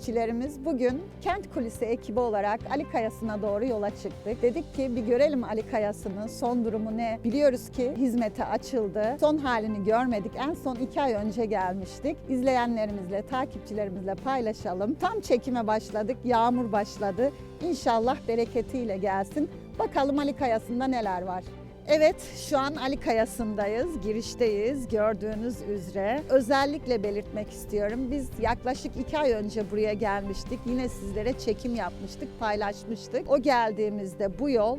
takipçilerimiz bugün Kent Kulisi ekibi olarak Ali Kayası'na doğru yola çıktık. Dedik ki bir görelim Ali Kayası'nın son durumu ne? Biliyoruz ki hizmete açıldı. Son halini görmedik. En son iki ay önce gelmiştik. İzleyenlerimizle, takipçilerimizle paylaşalım. Tam çekime başladık. Yağmur başladı. İnşallah bereketiyle gelsin. Bakalım Ali Kayası'nda neler var. Evet, şu an Ali Kayası'ndayız, girişteyiz gördüğünüz üzere. Özellikle belirtmek istiyorum. Biz yaklaşık iki ay önce buraya gelmiştik. Yine sizlere çekim yapmıştık, paylaşmıştık. O geldiğimizde bu yol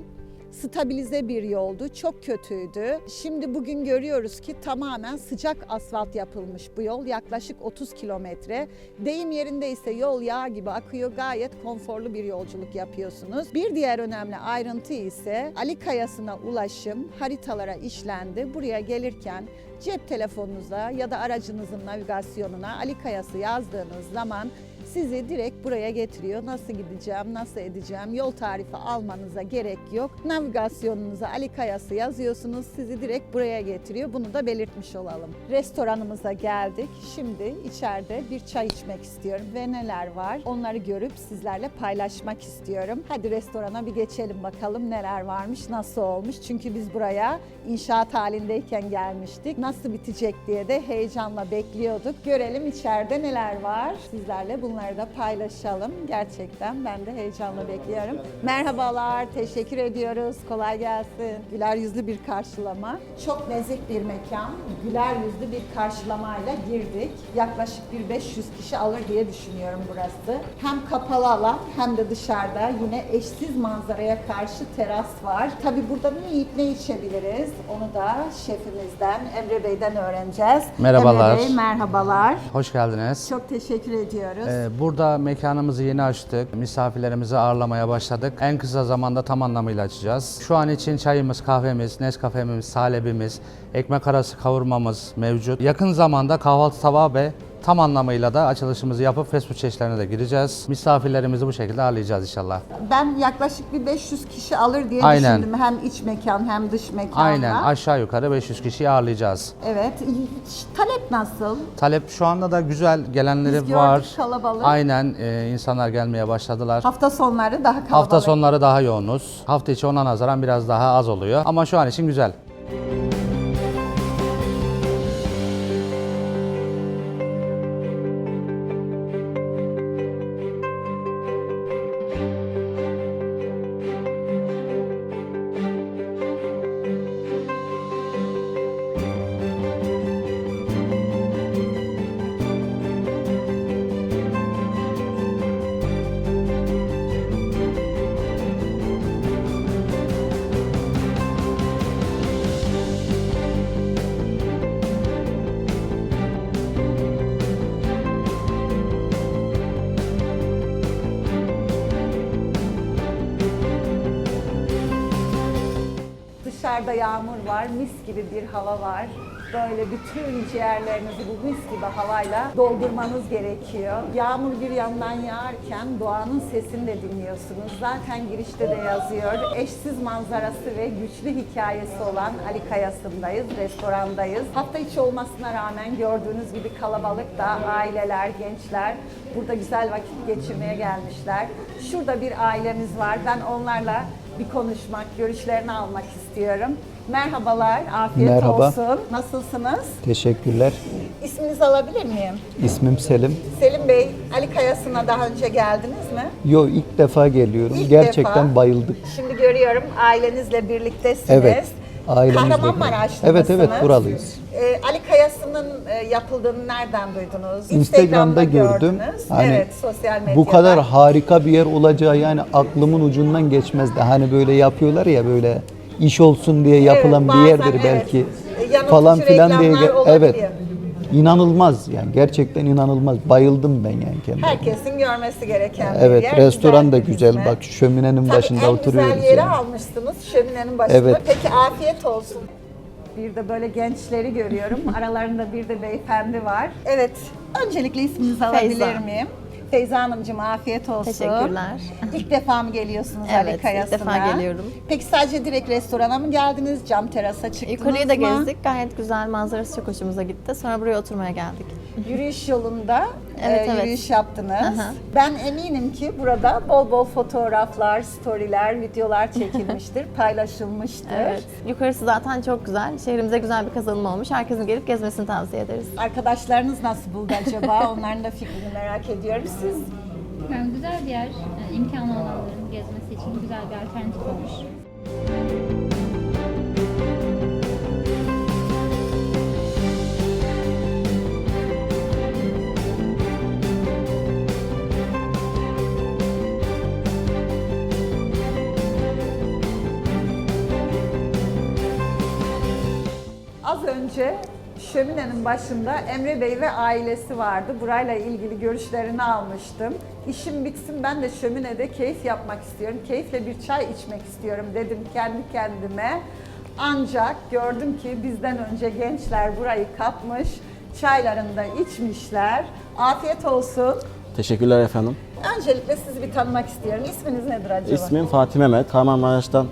stabilize bir yoldu. Çok kötüydü. Şimdi bugün görüyoruz ki tamamen sıcak asfalt yapılmış bu yol. Yaklaşık 30 kilometre. Deyim yerinde ise yol yağ gibi akıyor. Gayet konforlu bir yolculuk yapıyorsunuz. Bir diğer önemli ayrıntı ise Ali Kayası'na ulaşım haritalara işlendi. Buraya gelirken cep telefonunuza ya da aracınızın navigasyonuna Ali Kayası yazdığınız zaman sizi direkt buraya getiriyor. Nasıl gideceğim, nasıl edeceğim, yol tarifi almanıza gerek yok. Navigasyonunuza Ali Kayası yazıyorsunuz, sizi direkt buraya getiriyor. Bunu da belirtmiş olalım. Restoranımıza geldik. Şimdi içeride bir çay içmek istiyorum ve neler var onları görüp sizlerle paylaşmak istiyorum. Hadi restorana bir geçelim bakalım neler varmış, nasıl olmuş. Çünkü biz buraya inşaat halindeyken gelmiştik. Nasıl bitecek diye de heyecanla bekliyorduk. Görelim içeride neler var. Sizlerle bunları da paylaşalım. Gerçekten ben de heyecanla bekliyorum. Merhabalar, teşekkür ediyoruz. Kolay gelsin. Güler yüzlü bir karşılama. Çok nezih bir mekan. Güler yüzlü bir karşılamayla girdik. Yaklaşık bir 500 kişi alır diye düşünüyorum burası. Hem kapalı alan hem de dışarıda yine eşsiz manzaraya karşı teras var. Tabii burada ne yiyip ne içebiliriz? Onu da şefimizden, Emre Bey'den öğreneceğiz. Merhabalar. Emre Bey merhabalar. Hoş geldiniz. Çok teşekkür ediyoruz. Ee, Burada mekanımızı yeni açtık. Misafirlerimizi ağırlamaya başladık. En kısa zamanda tam anlamıyla açacağız. Şu an için çayımız, kahvemiz, Nescafe'miz, salebimiz, ekmek arası kavurmamız mevcut. Yakın zamanda kahvaltı tabağı ve tam anlamıyla da açılışımızı yapıp fast food çeşitlerine de gireceğiz. Misafirlerimizi bu şekilde ağırlayacağız inşallah. Ben yaklaşık bir 500 kişi alır diye Aynen. düşündüm. Hem iç mekan hem dış mekanla. Aynen aşağı yukarı 500 kişiyi ağırlayacağız. Evet. Talep nasıl? Talep şu anda da güzel gelenleri Biz gördük var. kalabalık. Aynen e, insanlar gelmeye başladılar. Hafta sonları daha kalabalık. Hafta sonları daha yoğunuz. Hafta içi ona nazaran biraz daha az oluyor. Ama şu an için güzel. Dışarıda yağmur var, mis gibi bir hava var. Böyle bütün ciğerlerinizi bu mis gibi havayla doldurmanız gerekiyor. Yağmur bir yandan yağarken doğanın sesini de dinliyorsunuz. Zaten girişte de yazıyor. Eşsiz manzarası ve güçlü hikayesi olan Ali Kayası'ndayız, restorandayız. Hafta içi olmasına rağmen gördüğünüz gibi kalabalık da aileler, gençler burada güzel vakit geçirmeye gelmişler. Şurada bir ailemiz var. Ben onlarla bir konuşmak, görüşlerini almak istiyorum. Merhabalar, afiyet Merhaba. olsun. Nasılsınız? Teşekkürler. İsminizi alabilir miyim? İsmim Selim. Selim Bey, Ali Kayası'na daha önce geldiniz mi? Yo ilk defa geliyorum. İlk Gerçekten defa. bayıldık. Şimdi görüyorum ailenizle birliktesiniz. Evet, ailemizle Kahramanmaraşlı Evet, evet, buralıyız. Ee, Ali Kayası'nın e, yapıldığını nereden duydunuz? Instagram'da gördüm. gördünüz. Hani evet, sosyal medyada. Bu kadar harika bir yer olacağı yani aklımın ucundan geçmezdi. Hani böyle yapıyorlar ya böyle iş olsun diye yapılan Evet, bir yerdir evet. belki E, yanıltıcı falan filan diye. reklamlar olabiliyor. Evet. İnanılmaz yani gerçekten inanılmaz. Bayıldım ben yani kendime. Herkesin görmesi gereken bir Evet, yer. restoran da güzel. hizmet. Bak şöminenin Tabii başında en oturuyoruz. güzel yeri yani. almışsınız şöminenin başında. Evet. Peki afiyet olsun. Bir de böyle gençleri görüyorum. Aralarında bir de beyefendi var. Evet. Öncelikle isminizi alabilir Feyza. miyim? Feyza Hanımcığım afiyet olsun. Teşekkürler. İlk defa mı geliyorsunuz Evet, Ali ilk Kayası'na? defa geliyorum. Peki sadece direkt restorana mı geldiniz? Cam terasa çıktınız Yukarıyı da mı? gezdik. Gayet güzel manzarası çok hoşumuza gitti. Sonra buraya oturmaya geldik. Yürüyüş yolunda Evet, e, evet. yürüyüş yaptınız. Aha. Ben eminim ki burada bol bol fotoğraflar, storyler, videolar çekilmiştir, paylaşılmıştır. Evet. Yukarısı zaten çok güzel. Şehrimize güzel bir kazanım olmuş. Herkesin gelip gezmesini tavsiye ederiz. Arkadaşlarınız nasıl buldu acaba? Onların da fikrini merak ediyorum. Siz Yani güzel bir yer. Yani imkanı olanların gezmesi için güzel bir alternatif olmuş. Önce şöminenin başında Emre Bey ve ailesi vardı. Burayla ilgili görüşlerini almıştım. İşim bitsin ben de şöminede keyif yapmak istiyorum. Keyifle bir çay içmek istiyorum dedim kendi kendime. Ancak gördüm ki bizden önce gençler burayı kapmış. Çaylarını da içmişler. Afiyet olsun. Teşekkürler efendim. Öncelikle sizi bir tanımak istiyorum. İsminiz nedir acaba? İsmim Fatih Mehmet. Kahramanmaraş'tan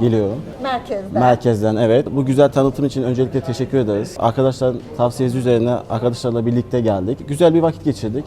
geliyorum. Merkezden. Merkezden evet. Bu güzel tanıtım için öncelikle teşekkür ederiz. Arkadaşların tavsiyesi üzerine arkadaşlarla birlikte geldik. Güzel bir vakit geçirdik.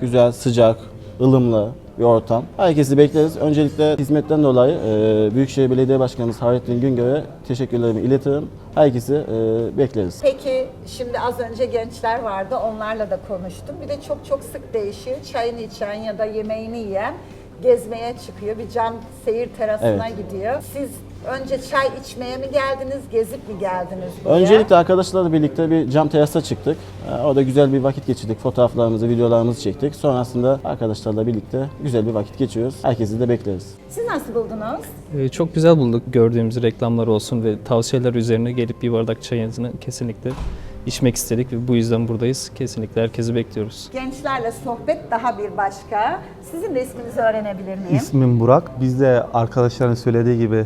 Güzel, sıcak, ılımlı bir ortam. Herkesi bekleriz. Öncelikle hizmetten dolayı e, Büyükşehir Belediye Başkanımız Hayrettin Güngör'e teşekkürlerimi iletirim. Herkesi e, bekleriz. Peki şimdi az önce gençler vardı onlarla da konuştum. Bir de çok çok sık değişiyor. Çayını içen ya da yemeğini yiyen gezmeye çıkıyor. Bir cam seyir terasına Evet. gidiyor. Siz önce çay içmeye mi geldiniz, gezip mi geldiniz buraya? Öncelikle arkadaşlarla birlikte bir cam terasa çıktık. Ee, Orada güzel bir vakit geçirdik. Fotoğraflarımızı, videolarımızı çektik. Sonrasında arkadaşlarla birlikte güzel bir vakit geçiriyoruz. Herkesi de bekleriz. Siz nasıl buldunuz? Ee, Çok güzel bulduk gördüğümüz reklamlar olsun ve tavsiyeler üzerine gelip bir bardak çayınızı kesinlikle içmek istedik ve bu yüzden buradayız. Kesinlikle herkesi bekliyoruz. Gençlerle sohbet daha bir başka. Sizin de isminizi öğrenebilir miyim? İsmim Burak. Biz de arkadaşların söylediği gibi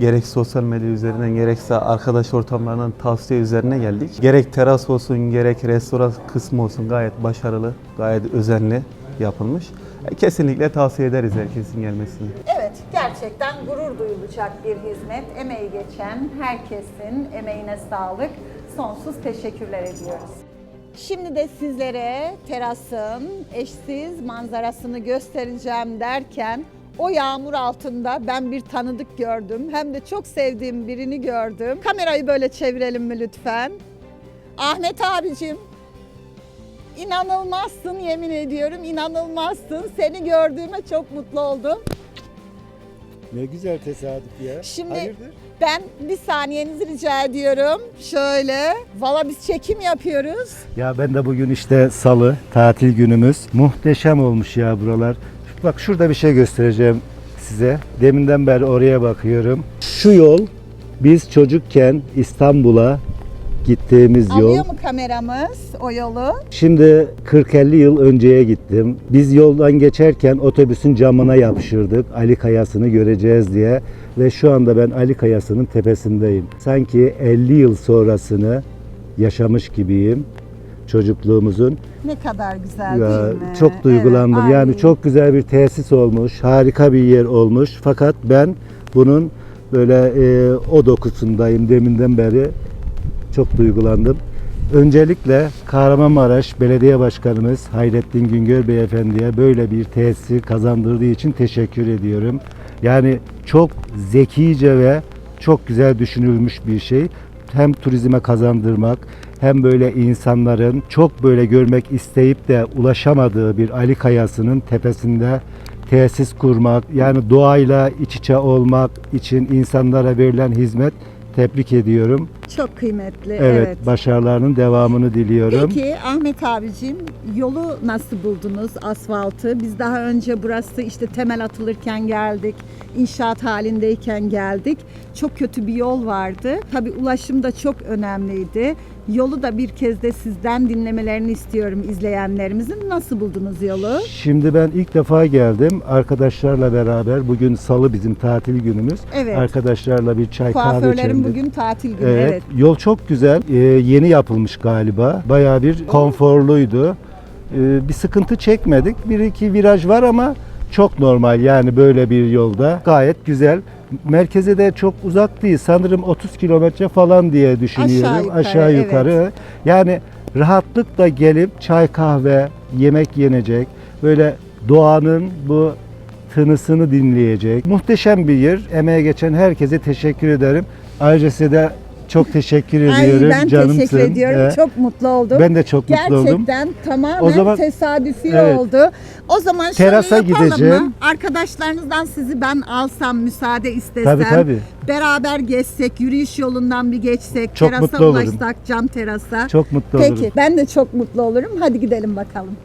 gerek sosyal medya üzerinden gerekse arkadaş ortamlarından tavsiye üzerine geldik. Gerek teras olsun gerek restoran kısmı olsun gayet başarılı, gayet özenli yapılmış. E, Kesinlikle tavsiye ederiz herkesin gelmesini. Evet, gerçekten gurur duyulacak bir hizmet. Emeği geçen herkesin emeğine sağlık. Sonsuz teşekkürler ediyoruz. Şimdi de sizlere terasın eşsiz manzarasını göstereceğim derken o yağmur altında ben bir tanıdık gördüm. Hem de çok sevdiğim birini gördüm. Kamerayı böyle çevirelim mi lütfen? Ahmet abicim İnanılmazsın yemin ediyorum inanılmazsın. Seni gördüğüme çok mutlu oldum. Ne güzel tesadüf ya. Şimdi Hayırdır? ben bir saniyenizi rica ediyorum. Şöyle. Valla biz çekim yapıyoruz. Ya ben de bugün işte salı tatil günümüz. Muhteşem olmuş ya buralar. Bak şurada bir şey göstereceğim size. Deminden beri oraya bakıyorum. Şu yol biz çocukken İstanbul'a gittiğimiz yol. Alıyor mu kameramız o yolu? Şimdi 40-50 yıl önceye gittim. Biz yoldan geçerken otobüsün camına yapışırdık. Ali Kayası'nı göreceğiz diye. Ve şu anda ben Ali Kayası'nın tepesindeyim. Sanki 50 yıl sonrasını yaşamış gibiyim. Çocukluğumuzun. Ne kadar güzel Ya, değil mi? çok duygulandım. Evet, yani çok güzel bir tesis olmuş. Harika bir yer olmuş. Fakat ben bunun böyle e, o dokusundayım deminden beri. Çok duygulandım. Öncelikle Kahramanmaraş Belediye Başkanımız Hayrettin Güngör Beyefendi'ye böyle bir tesisi kazandırdığı için teşekkür ediyorum. Yani çok zekice ve çok güzel düşünülmüş bir şey. Hem turizme kazandırmak hem böyle insanların çok böyle görmek isteyip de ulaşamadığı bir Ali Kayası'nın tepesinde tesis kurmak, yani doğayla iç içe olmak için insanlara verilen hizmet tebrik ediyorum. Çok kıymetli. Evet, Evet. başarılarının devamını diliyorum. Peki Ahmet abicim yolu nasıl buldunuz asfaltı? Biz daha önce burası işte temel atılırken geldik, inşaat halindeyken geldik. Çok kötü bir yol vardı. Tabii ulaşım da çok önemliydi. Yolu da bir kez de sizden dinlemelerini istiyorum izleyenlerimizin. Nasıl buldunuz yolu? Şimdi ben ilk defa geldim arkadaşlarla beraber. Bugün salı bizim tatil günümüz. Evet. Arkadaşlarla bir çay kahve içelim. Kuaförlerin bugün tatil günü. Evet. Evet. Yol çok güzel. Ee, yeni yapılmış galiba. Bayağı bir konforluydu. Ee, bir sıkıntı çekmedik. Bir iki viraj var ama çok normal yani böyle bir yolda. Gayet güzel. Merkeze de çok uzak değil. Sanırım 30 kilometre falan diye düşünüyorum. Aşağı yukarı, yukarı. evet. Yani rahatlıkla gelip çay kahve, yemek yenecek, böyle doğanın bu tınısını dinleyecek. Muhteşem bir yer. Emeğe geçen herkese teşekkür ederim. Ayrıca size de çok teşekkür Ay ediyorum. ben Canımsın. teşekkür ediyorum. Ee, Çok mutlu oldum. ben de çok mutlu oldum. Gerçekten tamamen O zaman- tesadüfi Evet. oldu. O zaman şöyle Terasa yapalım gideceğim. mı? Arkadaşlarınızdan sizi ben alsam, müsaade istesem. Tabii tabii. Beraber gezsek, yürüyüş yolundan bir geçsek, Çok terasa mutlu olurum. ulaşsak, cam terasa. Çok mutlu Peki, olurum. ben de çok mutlu olurum. Hadi gidelim bakalım.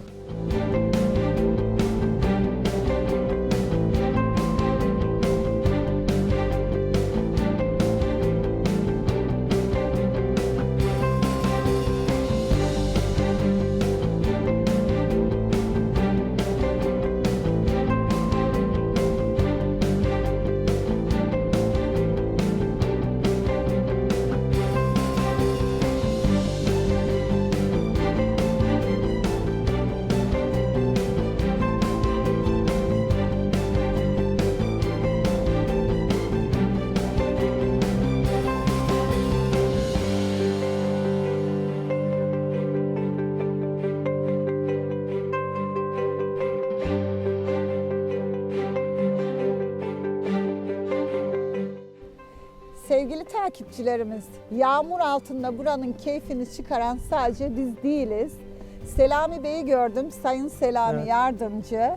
Takipçilerimiz, yağmur altında buranın keyfini çıkaran sadece biz değiliz. Selami Bey'i gördüm, Sayın Selami Evet. Yardımcı.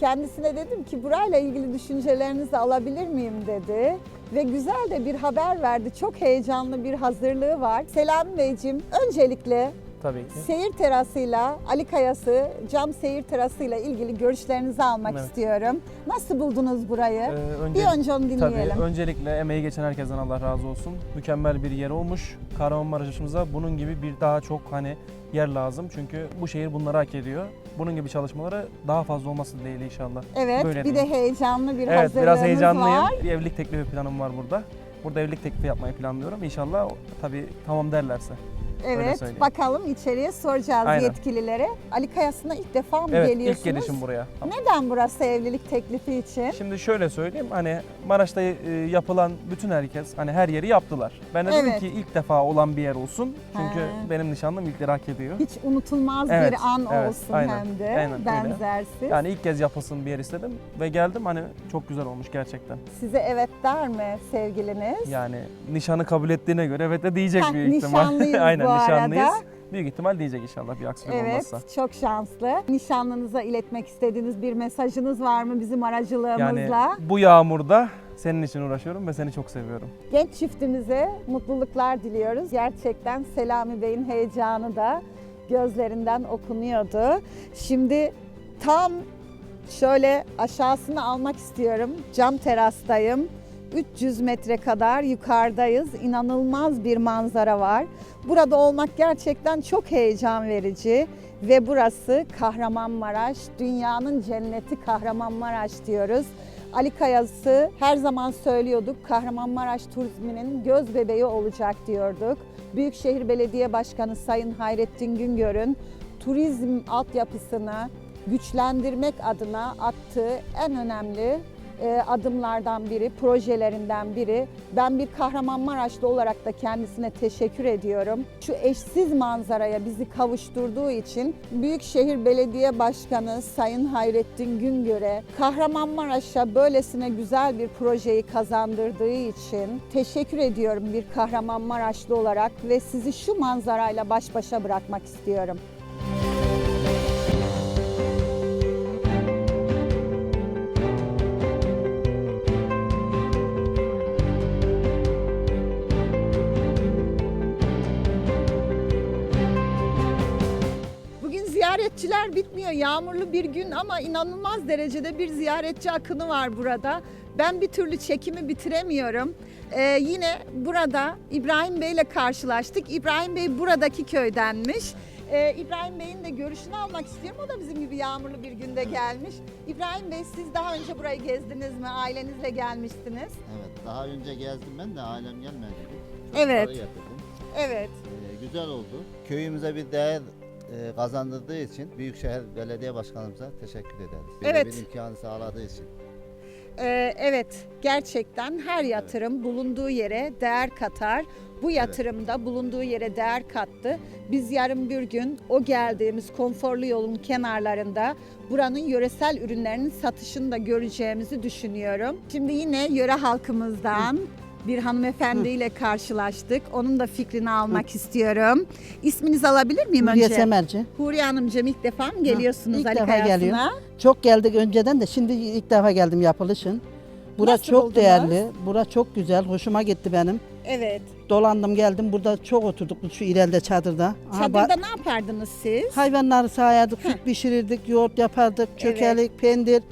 Kendisine dedim ki burayla ilgili düşüncelerinizi alabilir miyim dedi. Ve güzel de bir haber verdi. Çok heyecanlı bir hazırlığı var. Selami Beyciğim öncelikle Tabii ki. seyir terasıyla, Ali Kayası cam seyir terasıyla ilgili görüşlerinizi almak Evet. istiyorum. Nasıl buldunuz burayı? Ee, önce, bir önce onu dinleyelim. tabii, öncelikle emeği geçen herkesten Allah razı olsun. Mükemmel bir yer olmuş. Kahramanmaraş'ımıza bunun gibi bir daha çok hani yer lazım. Çünkü bu şehir bunları hak ediyor. Bunun gibi çalışmaları daha fazla olması dileğiyle inşallah. Evet, Böyle bir diyeyim. de heyecanlı bir Evet biraz heyecanlıyım. var. Bir evlilik teklifi planım var burada. Burada evlilik teklifi yapmayı planlıyorum. İnşallah tabii tamam derlerse. Evet, bakalım içeriye soracağız Aynen. yetkililere. Ali Kayası'na ilk defa mı Evet geliyorsunuz? ilk gelişim buraya. Neden burası evlilik teklifi için? Şimdi şöyle söyleyeyim hani Maraş'ta e, yapılan bütün herkes hani her yeri yaptılar. Ben de dedim Evet. ki ilk defa olan bir yer olsun. Çünkü Ha. benim nişanlım ilkleri hak ediyor. Hiç unutulmaz Evet, bir an evet, olsun aynen, hem de aynen öyle. benzersiz. Yani ilk kez yapılsın bir yer istedim ve geldim hani çok güzel olmuş gerçekten. Size evet der mi sevgiliniz? Yani nişanı kabul ettiğine göre evet de diyecek Heh, büyük ihtimal. nişanlıyız Aynen bu arada. nişanlıyız. Büyük ihtimal diyecek inşallah bir aksilik Evet, olmazsa. çok şanslı. Nişanlınıza iletmek istediğiniz bir mesajınız var mı bizim Yani aracılığımızla? bu yağmurda senin için uğraşıyorum ve seni çok seviyorum. Genç çiftimize mutluluklar diliyoruz. Gerçekten Selami Bey'in heyecanı da gözlerinden okunuyordu. Şimdi tam şöyle aşağısını almak istiyorum. Cam terastayım. 300 metre kadar yukarıdayız. İnanılmaz bir manzara var. Burada olmak gerçekten çok heyecan verici ve burası Kahramanmaraş, dünyanın cenneti Kahramanmaraş diyoruz. Ali Kayası her zaman söylüyorduk Kahramanmaraş turizminin göz bebeği olacak diyorduk. Büyükşehir Belediye Başkanı Sayın Hayrettin Güngör'ün turizm altyapısını güçlendirmek adına attığı en önemli adımlardan biri, projelerinden biri. Ben bir Kahramanmaraşlı olarak da kendisine teşekkür ediyorum. Şu eşsiz manzaraya bizi kavuşturduğu için Büyükşehir Belediye Başkanı Sayın Hayrettin Güngör'e Kahramanmaraş'a böylesine güzel bir projeyi kazandırdığı için teşekkür ediyorum bir Kahramanmaraşlı olarak ve sizi şu manzarayla baş başa bırakmak istiyorum. Bitmiyor. Yağmurlu bir gün ama inanılmaz derecede bir ziyaretçi akını var burada. Ben bir türlü çekimi bitiremiyorum. Ee, yine burada İbrahim Bey ile karşılaştık. İbrahim Bey buradaki köydenmiş. Ee, İbrahim Bey'in de görüşünü almak istiyorum. O da bizim gibi yağmurlu bir günde gelmiş. İbrahim Bey siz daha önce burayı gezdiniz mi? Ailenizle gelmiştiniz. Evet, daha önce gezdim ben de ailem gelmedi. Evet. Çocukları getirdim. Evet. Ee, güzel oldu. Köyümüze bir değer kazandırdığı için Büyükşehir Belediye Başkanımıza teşekkür ederiz. Evet. bir imkanı sağladığı için. Ee, evet, gerçekten her yatırım bulunduğu yere değer katar. Bu yatırım da bulunduğu yere değer kattı. Biz yarın bir gün o geldiğimiz konforlu yolun kenarlarında buranın yöresel ürünlerinin satışını da göreceğimizi düşünüyorum. Şimdi yine yöre halkımızdan bir hanımefendiyle karşılaştık. Onun da fikrini almak istiyorum. İsminizi alabilir miyim Huriye önce? Semerci. Huriye Hanımcığım ilk defa mı geliyorsunuz ilk Ali defa Kayası'na? geliyorum. Çok geldik önceden de şimdi ilk defa geldim yapılışın. Bura Nasıl çok buldunuz? değerli. Bura çok güzel. Hoşuma gitti benim. Evet. Dolandım geldim. Burada çok oturduk şu ileride çadırda. Aha, Çadırda ba- ne yapardınız siz? hayvanları sağardık, süt pişirirdik, yoğurt yapardık, çökelik, pendir.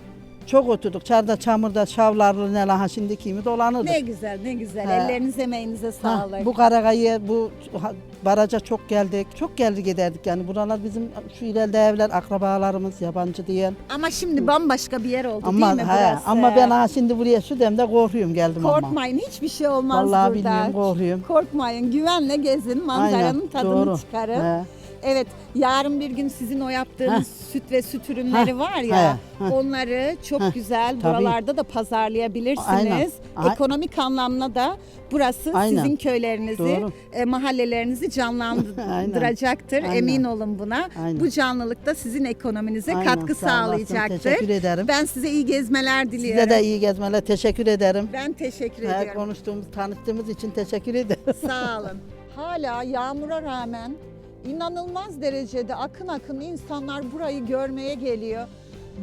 Çok oturduk. Çarda, çamurda, şavlarlı ne laha şimdiki gibi dolanırdık. Ne güzel, ne güzel. Ha. Ellerinize, emeğinize Ha, sağlık. bu Karagay'a, bu ha- baraja çok geldik. Çok geldi giderdik yani. Buralar bizim şu ileride evler, akrabalarımız, yabancı diyen. Ama şimdi bambaşka bir yer oldu Ama değil mi he, burası? ama ben ha şimdi buraya şu demde korkuyorum geldim ama. Korkmayın, hiçbir şey olmaz Vallahi burada. bilmiyorum korkuyorum. Korkmayın, güvenle gezin, manzaranın Aynen, tadını doğru. çıkarın. He. Evet, yarın bir gün sizin o yaptığınız süt ve süt ürünleri Heh, var ya, heh. onları çok Heh, güzel tabii. buralarda da pazarlayabilirsiniz. Aynen. Ay- Ekonomik anlamda da burası Aynen. sizin köylerinizi, Doğru. e, mahallelerinizi canlandıracaktır. Aynen. Emin olun buna. Aynen. Bu canlılık da sizin ekonominize Aynen, katkı sağ olasın, sağlayacaktır. Teşekkür ederim. Ben size iyi gezmeler diliyorum. Size de iyi gezmeler. Teşekkür ederim. Ben teşekkür He, ediyorum. konuştuğumuz, tanıştığımız için teşekkür ederim. Sağ olun. Hala yağmura rağmen inanılmaz derecede akın akın insanlar burayı görmeye geliyor.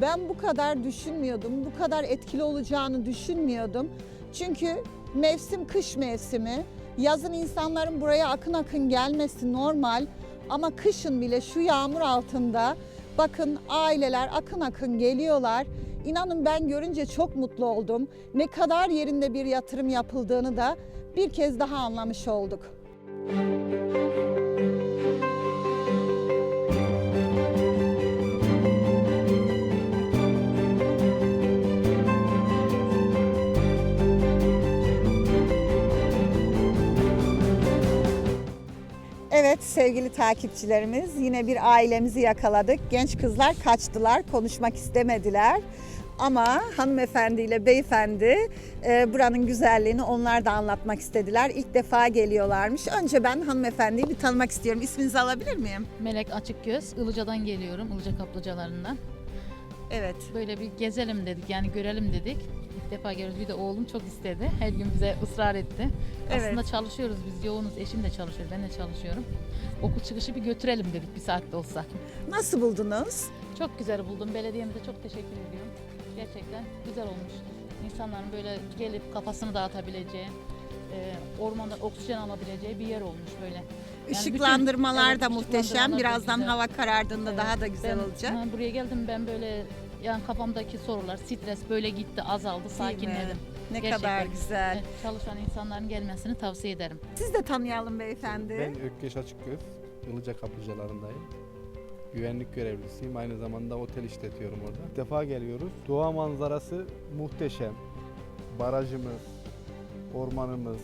Ben bu kadar düşünmüyordum, bu kadar etkili olacağını düşünmüyordum. Çünkü mevsim kış mevsimi. Yazın insanların buraya akın akın gelmesi normal. Ama kışın bile şu yağmur altında bakın aileler akın akın geliyorlar. İnanın ben görünce çok mutlu oldum. Ne kadar yerinde bir yatırım yapıldığını da bir kez daha anlamış olduk. Evet sevgili takipçilerimiz yine bir ailemizi yakaladık. Genç kızlar kaçtılar, konuşmak istemediler. Ama hanımefendiyle beyefendi e, buranın güzelliğini onlar da anlatmak istediler. İlk defa geliyorlarmış. Önce ben hanımefendiyi bir tanımak istiyorum. İsminizi alabilir miyim? Melek Açıkgöz, Ilıca'dan geliyorum, Ilıca kaplıcalarından. Evet. Böyle bir gezelim dedik, yani görelim dedik. İlk defa geliyoruz. Bir de oğlum çok istedi. Her gün bize ısrar etti. Evet. Aslında çalışıyoruz biz, yoğunuz. Eşim de çalışıyor, ben de çalışıyorum. Okul çıkışı bir götürelim dedik bir saatte olsa. Nasıl buldunuz? Çok güzel buldum. Belediyemize çok teşekkür ediyorum. Gerçekten güzel olmuş. İnsanların böyle gelip kafasını dağıtabileceği, e, ormandan oksijen alabileceği bir yer olmuş böyle. Yani bütün- Işıklandırmalar Evet, da muhteşem. ışıklandırmalar çok Birazdan güzel. hava karardığında Evet. daha da güzel Ben- olacak. ben buraya geldim ben böyle yani kafamdaki sorular, stres böyle gitti, azaldı, sakinledim. Ne Gerçekten. kadar güzel. Evet, çalışan insanların gelmesini tavsiye ederim. Siz de tanıyalım beyefendi. Ben Ökkeş Açıkgöz, Ilıca kaplıcalarındayım. Güvenlik görevlisiyim. Aynı zamanda otel işletiyorum orada. İlk defa geliyoruz. Doğa manzarası muhteşem. Barajımız, ormanımız,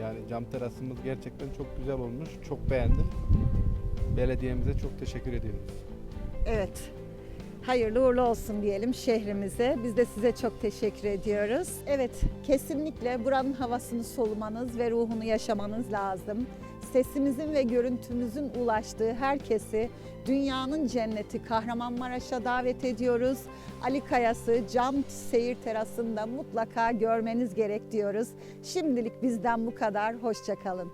yani cam terasımız gerçekten çok güzel olmuş. Çok beğendim. Belediyemize çok teşekkür ediyoruz. Evet. Hayırlı uğurlu olsun diyelim şehrimize. Biz de size çok teşekkür ediyoruz. Evet, kesinlikle buranın havasını solumanız ve ruhunu yaşamanız lazım. Sesimizin ve görüntümüzün ulaştığı herkesi dünyanın cenneti Kahramanmaraş'a davet ediyoruz. Ali Kayası cam seyir terasında mutlaka görmeniz gerek diyoruz. Şimdilik bizden bu kadar. Hoşçakalın.